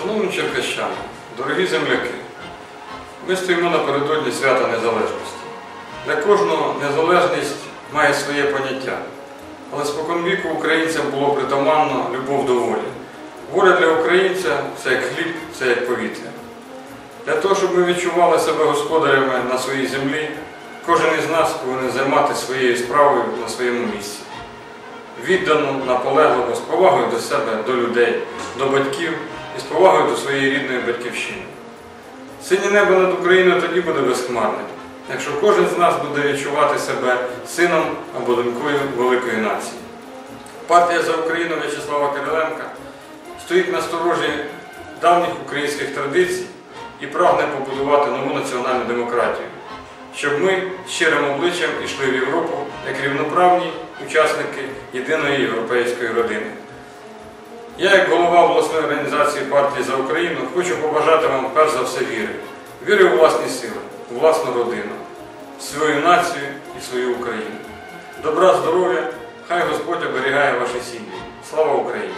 Шановні черкащани, дорогі земляки, ми стоїмо напередодні свята Незалежності. Для кожного незалежність має своє поняття. Але споконвіку українцям було притаманно любов до волі. Воля для українця це як хліб, це як повітря. Для того, щоб ми відчували себе господарями на своїй землі, кожен із нас повинен займати своєю справою на своєму місці. Віддано, наполегливо, з повагою до себе, до людей, до батьків і з повагою до своєї рідної батьківщини. Синє небо над Україною тоді буде безхмарним, якщо кожен з нас буде відчувати себе сином або донькою великої нації. Партія за Україну В'ячеслава Кириленка стоїть на сторожі давніх українських традицій і прагне побудувати нову національну демократію, щоб ми щирим обличчям йшли в Європу як рівноправні учасники єдиної європейської родини. Я, як голова обласної організації партії за Україну, хочу побажати вам перш за все віри. Віри у власні сили, у власну родину, свою націю і свою Україну. Добра, здоров'я, хай Господь оберігає ваші сім'ї. Слава Україні!